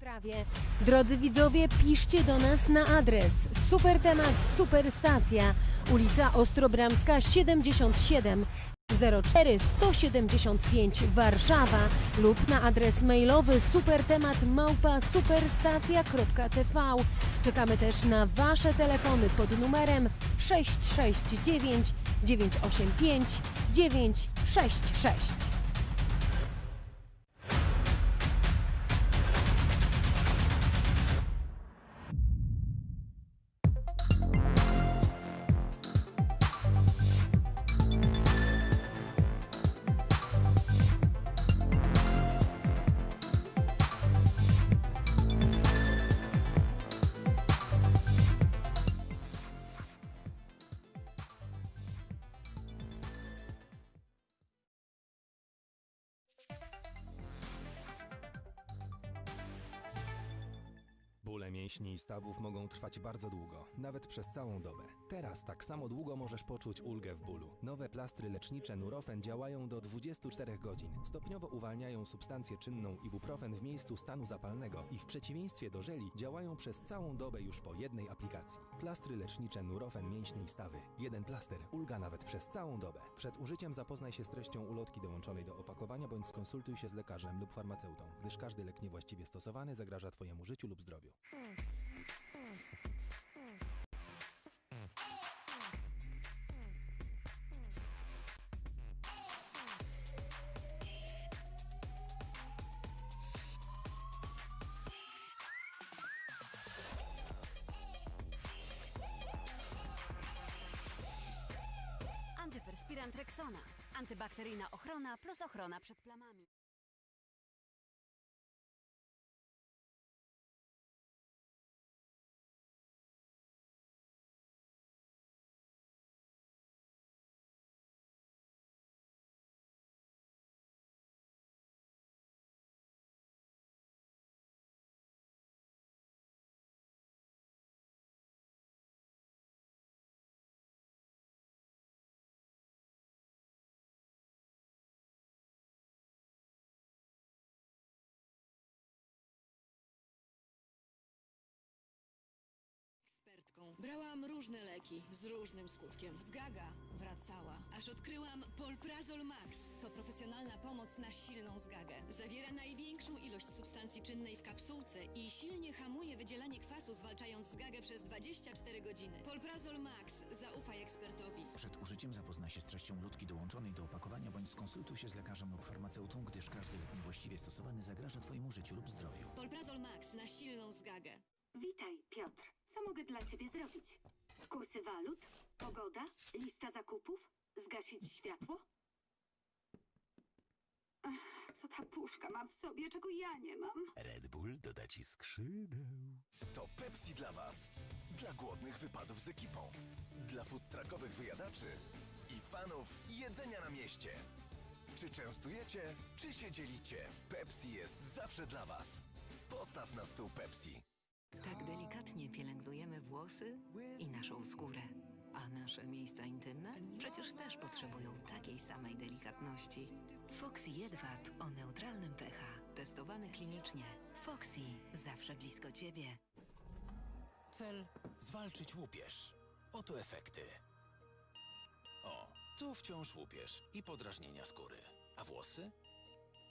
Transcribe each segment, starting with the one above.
sprawie. Drodzy widzowie, piszcie do nas na adres Super Temat Super Stacja, ulica Ostrobramska 77 04 175 Warszawa lub na adres mailowy supertemat małpa superstacja.tv. Czekamy też na Wasze telefony pod numerem 669 985 966. Mięśni i stawów mogą trwać bardzo długo, nawet przez całą dobę. Teraz tak samo długo możesz poczuć ulgę w bólu. Nowe plastry lecznicze Nurofen działają do 24 godzin. Stopniowo uwalniają substancję czynną ibuprofen w miejscu stanu zapalnego i w przeciwieństwie do żeli działają przez całą dobę już po jednej aplikacji. Plastry lecznicze Nurofen mięśnie i stawy. Jeden plaster, ulga nawet przez całą dobę. Przed użyciem zapoznaj się z treścią ulotki dołączonej do opakowania bądź skonsultuj się z lekarzem lub farmaceutą, gdyż każdy lek niewłaściwie stosowany zagraża Twojemu życiu lub zdrowiu. Antyperspirant Rexona. Antybakteryjna ochrona plus ochrona przed plamami. Brałam różne leki z różnym skutkiem. Zgaga wracała, aż odkryłam Polprazol Max. To profesjonalna pomoc na silną zgagę. Zawiera największą ilość substancji czynnej w kapsułce i silnie hamuje wydzielanie kwasu, zwalczając zgagę przez 24 godziny. Polprazol Max. Zaufaj ekspertowi. Przed użyciem zapoznaj się z treścią lutki dołączonej do opakowania bądź skonsultuj się z lekarzem lub farmaceutą, gdyż każdy lek niewłaściwie stosowany zagraża Twojemu życiu lub zdrowiu. Polprazol Max na silną zgagę. Witaj, Piotr. Co mogę dla ciebie zrobić? Kursy walut? Pogoda? Lista zakupów? Zgasić światło? Ach, co ta puszka ma w sobie, czego ja nie mam? Red Bull doda Ci skrzydeł. To Pepsi dla Was. Dla głodnych wypadów z ekipą. Dla food truckowych wyjadaczy i fanów jedzenia na mieście. Czy częstujecie, czy się dzielicie? Pepsi jest zawsze dla Was. Postaw na stół Pepsi. Tak włosy i naszą skórę. A nasze miejsca intymne przecież też potrzebują takiej samej delikatności. Foxy Jedwab o neutralnym pH. Testowany klinicznie. Foxy zawsze blisko ciebie. Cel zwalczyć łupież. Oto efekty. O, tu wciąż łupież i podrażnienia skóry. A włosy?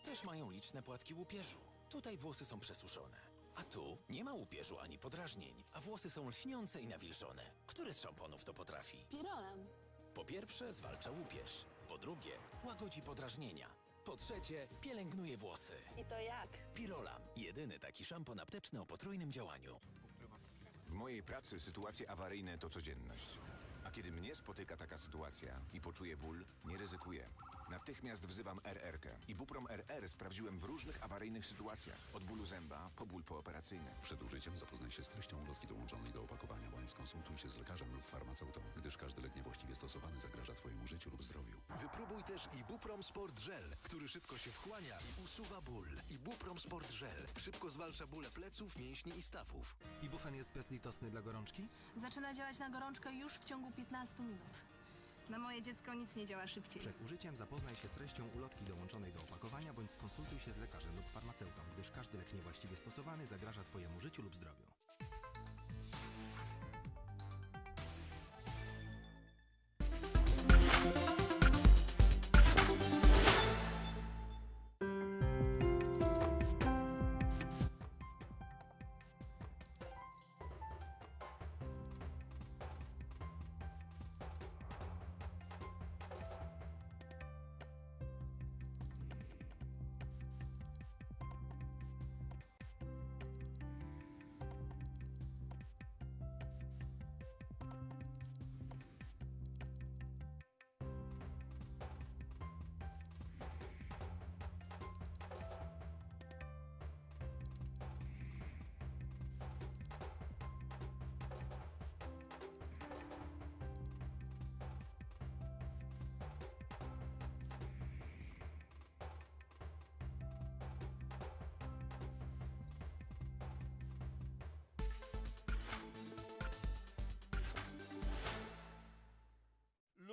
Też mają liczne płatki łupieżu. Tutaj włosy są przesuszone. A tu nie ma łupieżu ani podrażnień, a włosy są lśniące i nawilżone. Który z szamponów to potrafi? Pirolem. Po pierwsze, zwalcza łupież. Po drugie, łagodzi podrażnienia. Po trzecie, pielęgnuje włosy. I to jak? Pirolam. Jedyny taki szampon apteczny o potrójnym działaniu. W mojej pracy sytuacje awaryjne to codzienność. A kiedy mnie spotyka taka sytuacja i poczuję ból, nie ryzykuję. Natychmiast wzywam RR-kę. Ibuprom RR sprawdziłem w różnych awaryjnych sytuacjach. Od bólu zęba po ból pooperacyjny. Przed użyciem zapoznaj się z treścią ulotki dołączonej do opakowania bądź skonsultuj się z lekarzem lub farmaceutą, gdyż każdy lek niewłaściwie stosowany zagraża Twojemu życiu lub zdrowiu. Wypróbuj też Ibuprom Sport Gel, który szybko się wchłania i usuwa ból. Ibuprom Sport Gel szybko zwalcza bóle pleców, mięśni i stawów. Ibufen jest bezlitosny dla gorączki? Zaczyna działać na gorączkę już w ciągu 15 minut. Na moje dziecko nic nie działa szybciej. Przed użyciem zapoznaj się z treścią ulotki dołączonej do opakowania bądź skonsultuj się z lekarzem lub farmaceutą, gdyż każdy lek niewłaściwie stosowany zagraża Twojemu życiu lub zdrowiu.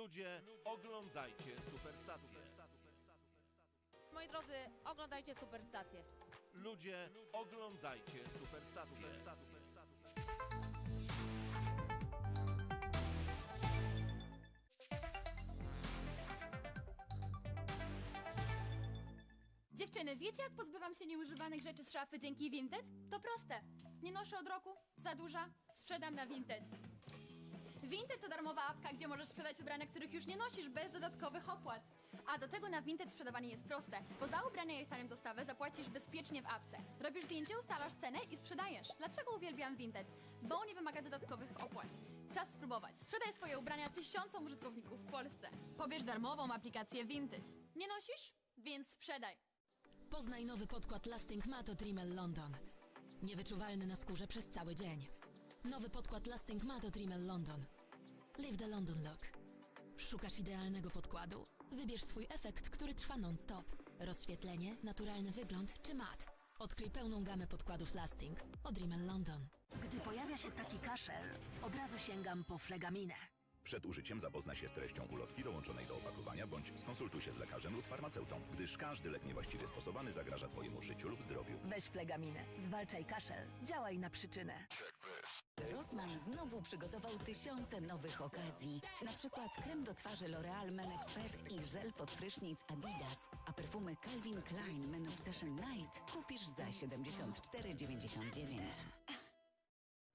Ludzie, oglądajcie Superstację. Moi drodzy, oglądajcie Superstację. Ludzie, oglądajcie Superstację. Dziewczyny, wiecie jak pozbywam się nieużywanych rzeczy z szafy dzięki Vinted? To proste. Nie noszę od roku, za duża, sprzedam na Vinted. Vinted to darmowa apka, gdzie możesz sprzedać ubrania, których już nie nosisz bez dodatkowych opłat. A do tego na Vinted sprzedawanie jest proste, bo za ubrania i tanią dostawę zapłacisz bezpiecznie w apce. Robisz zdjęcie, ustalasz cenę i sprzedajesz. Dlaczego uwielbiam Vinted? Bo nie wymaga dodatkowych opłat. Czas spróbować. Sprzedaj swoje ubrania tysiącom użytkowników w Polsce. Pobierz darmową aplikację Vinted. Nie nosisz? Więc sprzedaj. Poznaj nowy podkład Lasting Matte Rimmel London. Niewyczuwalny na skórze przez cały dzień. Nowy podkład Lasting Matte Rimmel London. Live the London look. Szukasz idealnego podkładu? Wybierz swój efekt, który trwa non-stop. Rozświetlenie, naturalny wygląd czy mat. Odkryj pełną gamę podkładów Lasting od Rimmel London. Gdy pojawia się taki kaszel, od razu sięgam po flegaminę. Przed użyciem zapoznaj się z treścią ulotki dołączonej do opakowania bądź skonsultuj się z lekarzem lub farmaceutą, gdyż każdy lek niewłaściwie stosowany zagraża Twojemu życiu lub zdrowiu. Weź flegaminę, zwalczaj kaszel, działaj na przyczynę. Rossmann znowu przygotował tysiące nowych okazji. Na przykład krem do twarzy L'Oreal Men Expert i żel pod prysznic Adidas. A perfumy Calvin Klein Men Obsession Night kupisz za 74,99.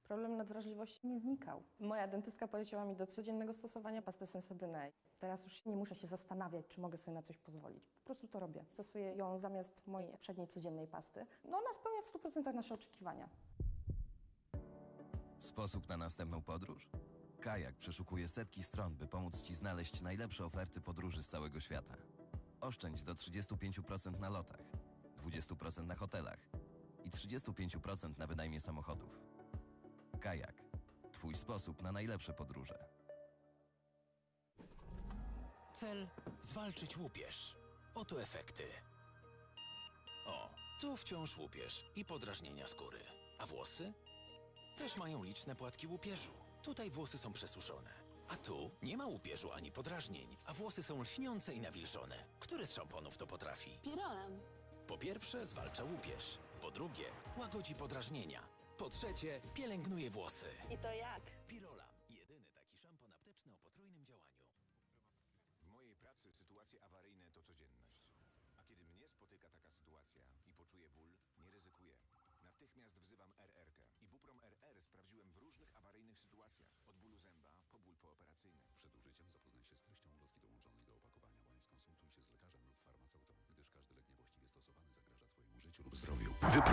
Problem nadwrażliwości nie znikał. Moja dentystka poleciła mi do codziennego stosowania pastę Sensodyne. Teraz już nie muszę się zastanawiać, czy mogę sobie na coś pozwolić. Po prostu to robię. Stosuję ją zamiast mojej poprzedniej codziennej pasty. No ona spełnia w 100% nasze oczekiwania. Sposób na następną podróż? Kajak przeszukuje setki stron, by pomóc Ci znaleźć najlepsze oferty podróży z całego świata. Oszczędź do 35% na lotach, 20% na hotelach i 35% na wynajmie samochodów. Kajak. Twój sposób na najlepsze podróże. Cel zwalczyć łupież. Oto efekty. O, tu wciąż łupież i podrażnienia skóry. A włosy? Też mają liczne płatki łupieżu. Tutaj włosy są przesuszone. A tu nie ma łupieżu ani podrażnień, a włosy są lśniące i nawilżone. Który z szamponów to potrafi? Pirolem. Po pierwsze, zwalcza łupież. Po drugie, łagodzi podrażnienia. Po trzecie, pielęgnuje włosy. I to jak?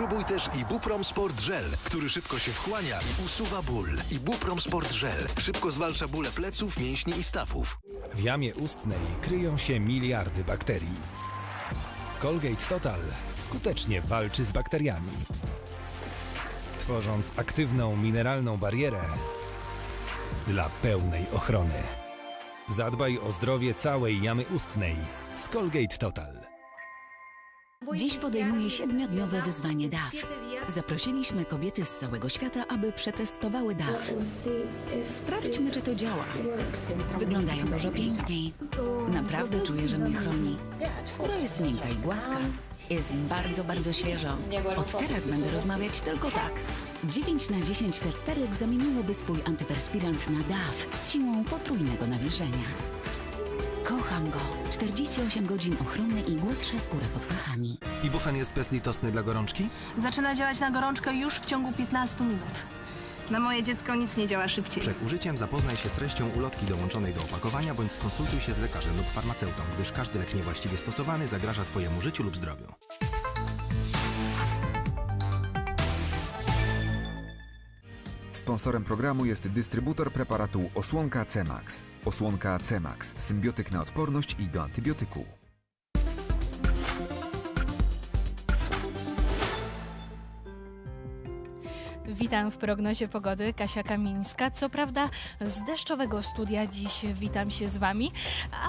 Wypróbuj też Ibuprom Sport Gel, który szybko się wchłania i usuwa ból. Ibuprom Sport Gel szybko zwalcza bóle pleców, mięśni i stawów. W jamie ustnej kryją się miliardy bakterii. Colgate Total skutecznie walczy z bakteriami, tworząc aktywną mineralną barierę dla pełnej ochrony. Zadbaj o zdrowie całej jamy ustnej z Colgate Total. Dziś podejmuje siedmiodniowe wyzwanie DAF. Zaprosiliśmy kobiety z całego świata, aby przetestowały DAF. Sprawdźmy, czy to działa. Wyglądają dużo piękniej. Naprawdę czuję, że mnie chroni. Skóra jest miękka i gładka. Jest bardzo, bardzo świeżo. Od teraz będę rozmawiać tylko tak. 9 na 10 testerek zamieniłoby swój antyperspirant na DAF z siłą potrójnego nawilżenia. Kocham go. 48 godzin ochrony i gładsza skóra pod pachami. Ibufen jest bezlitosny dla gorączki? Zaczyna działać na gorączkę już w ciągu 15 minut. Na moje dziecko nic nie działa szybciej. Przed użyciem zapoznaj się z treścią ulotki dołączonej do opakowania bądź skonsultuj się z lekarzem lub farmaceutą, gdyż każdy lek niewłaściwie stosowany zagraża Twojemu życiu lub zdrowiu. Sponsorem programu jest dystrybutor preparatu Osłonka C-Max. Osłonka C-Max, symbiotyk na odporność i do antybiotyku. Witam w prognozie pogody, Kasia Kamińska. Co prawda z deszczowego studia dziś witam się z Wami,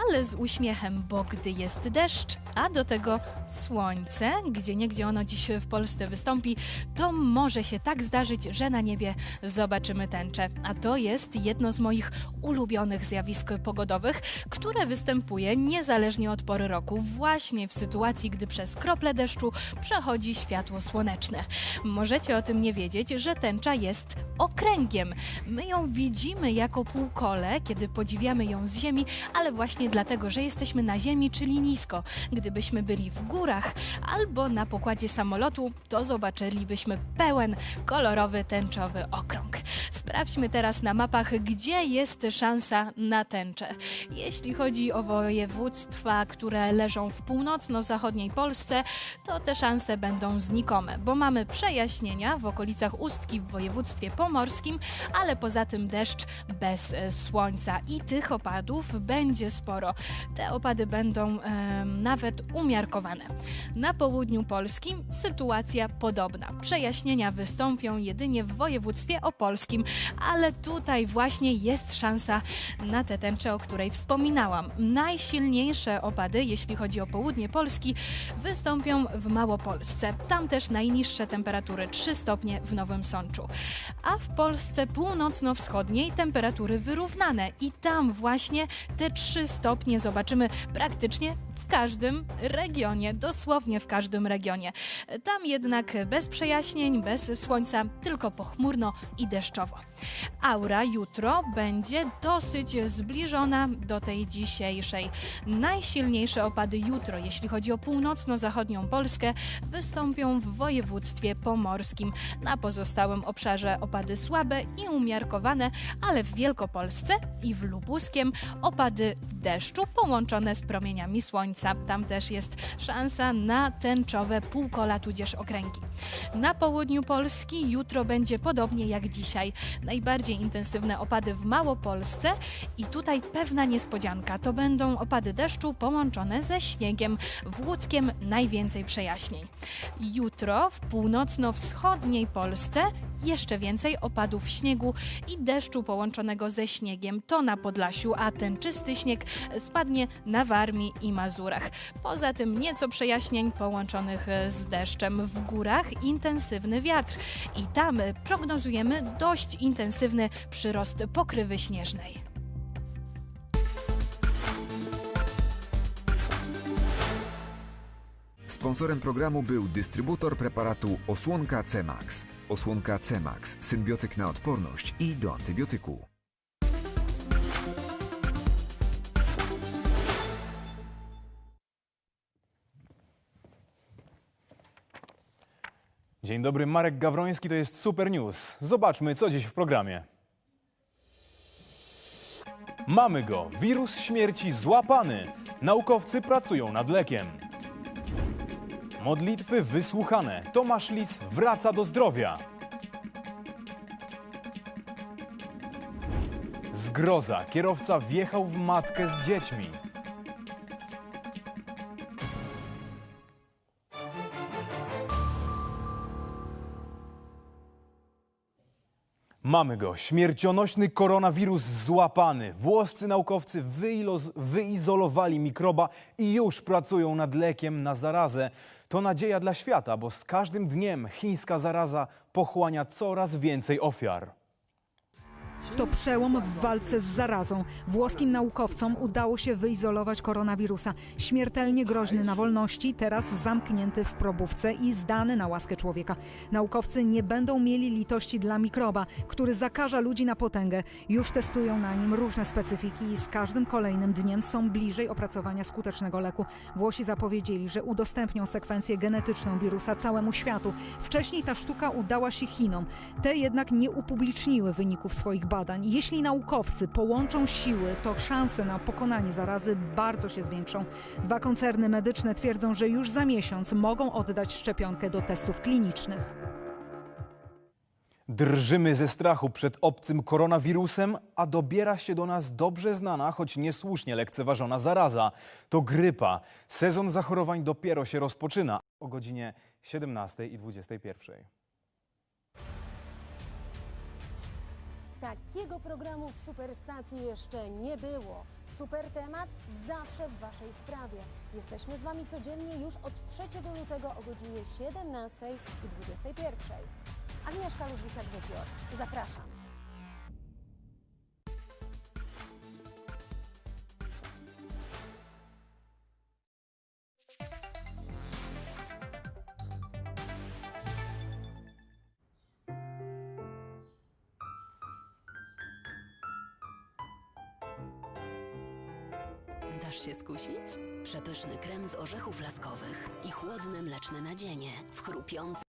ale z uśmiechem, bo gdy jest deszcz, a do tego słońce, gdzie niegdzie ono dziś w Polsce wystąpi, to może się tak zdarzyć, że na niebie zobaczymy tęczę. A to jest jedno z moich ulubionych zjawisk pogodowych, które występuje niezależnie od pory roku, właśnie w sytuacji, gdy przez krople deszczu przechodzi światło słoneczne. Możecie o tym nie wiedzieć, że tęcza jest okręgiem. My ją widzimy jako półkole, kiedy podziwiamy ją z ziemi, ale właśnie dlatego, że jesteśmy na ziemi, czyli nisko. Gdybyśmy byli w górach albo na pokładzie samolotu, to zobaczylibyśmy pełen kolorowy tęczowy okrąg. Sprawdźmy teraz na mapach, gdzie jest szansa na tęczę. Jeśli chodzi o województwa, które leżą w północno-zachodniej Polsce, to te szanse będą znikome, bo mamy przejaśnienia w okolicach Ustki w województwie pomorskim, ale poza tym deszcz bez e, słońca i tych opadów będzie sporo. Te opady będą e, nawet umiarkowane. Na południu Polski sytuacja podobna. Przejaśnienia wystąpią jedynie w województwie opolskim, ale tutaj właśnie jest szansa na tę tęczę, o której wspominałam. Najsilniejsze opady, jeśli chodzi o południe Polski, wystąpią w Małopolsce. Tam też najniższe temperatury 3 stopnie w Nowym Sączu. A w Polsce północno-wschodniej temperatury wyrównane i tam właśnie te 3 stopnie zobaczymy praktycznie w każdym regionie, dosłownie w każdym regionie. Tam jednak bez przejaśnień, bez słońca, tylko pochmurno i deszczowo. Aura jutro będzie dosyć zbliżona do tej dzisiejszej. Najsilniejsze opady jutro, jeśli chodzi o północno-zachodnią Polskę, wystąpią w województwie pomorskim. Na pozostałym obszarze opady słabe i umiarkowane, ale w Wielkopolsce i w Lubuskiem opady deszczu połączone z promieniami słońca. Tam też jest szansa na tęczowe półkola tudzież okręgi. Na południu Polski jutro będzie podobnie jak dzisiaj. Najbardziej intensywne opady w Małopolsce i tutaj pewna niespodzianka. To będą opady deszczu połączone ze śniegiem. W Łódzkiem najwięcej przejaśnień. Jutro w północno-wschodniej Polsce jeszcze więcej opadów śniegu i deszczu połączonego ze śniegiem. To na Podlasiu, a ten czysty śnieg spadnie na Warmii i Mazurach. Poza tym nieco przejaśnień połączonych z deszczem w górach, intensywny wiatr i tam prognozujemy dość intensywny przyrost pokrywy śnieżnej. Sponsorem programu był dystrybutor preparatu Osłonka C-Max. Osłonka C-Max, symbiotyk na odporność i do antybiotyku. Dzień dobry, Marek Gawroński, to jest Super News. Zobaczmy, co dziś w programie. Mamy go! Wirus śmierci złapany! Naukowcy pracują nad lekiem. Modlitwy wysłuchane. Tomasz Lis wraca do zdrowia. Zgroza. Kierowca wjechał w matkę z dziećmi. Mamy go. Śmiercionośny koronawirus złapany. Włoscy naukowcy wyizolowali mikroba i już pracują nad lekiem na zarazę. To nadzieja dla świata, bo z każdym dniem chińska zaraza pochłania coraz więcej ofiar. To przełom w walce z zarazą. Włoskim naukowcom udało się wyizolować koronawirusa. Śmiertelnie groźny na wolności, teraz zamknięty w probówce i zdany na łaskę człowieka. Naukowcy nie będą mieli litości dla mikroba, który zakaża ludzi na potęgę. Już testują na nim różne specyfiki i z każdym kolejnym dniem są bliżej opracowania skutecznego leku. Włosi zapowiedzieli, że udostępnią sekwencję genetyczną wirusa całemu światu. Wcześniej ta sztuka udała się Chinom. Te jednak nie upubliczniły wyników swoich badań. Jeśli naukowcy połączą siły, to szanse na pokonanie zarazy bardzo się zwiększą. Dwa koncerny medyczne twierdzą, że już za miesiąc mogą oddać szczepionkę do testów klinicznych. Drżymy ze strachu przed obcym koronawirusem, a dobiera się do nas dobrze znana, choć niesłusznie lekceważona zaraza. To grypa. Sezon zachorowań dopiero się rozpoczyna o godzinie 17 i 21. Takiego programu w Superstacji jeszcze nie było. Super temat zawsze w Waszej sprawie. Jesteśmy z Wami codziennie już od 3 lutego o godzinie 17 i 21. Agnieszka Ludwisiak-Wypior. Zapraszam. Przepyszny krem z orzechów laskowych i chłodne mleczne nadzienie w chrupiący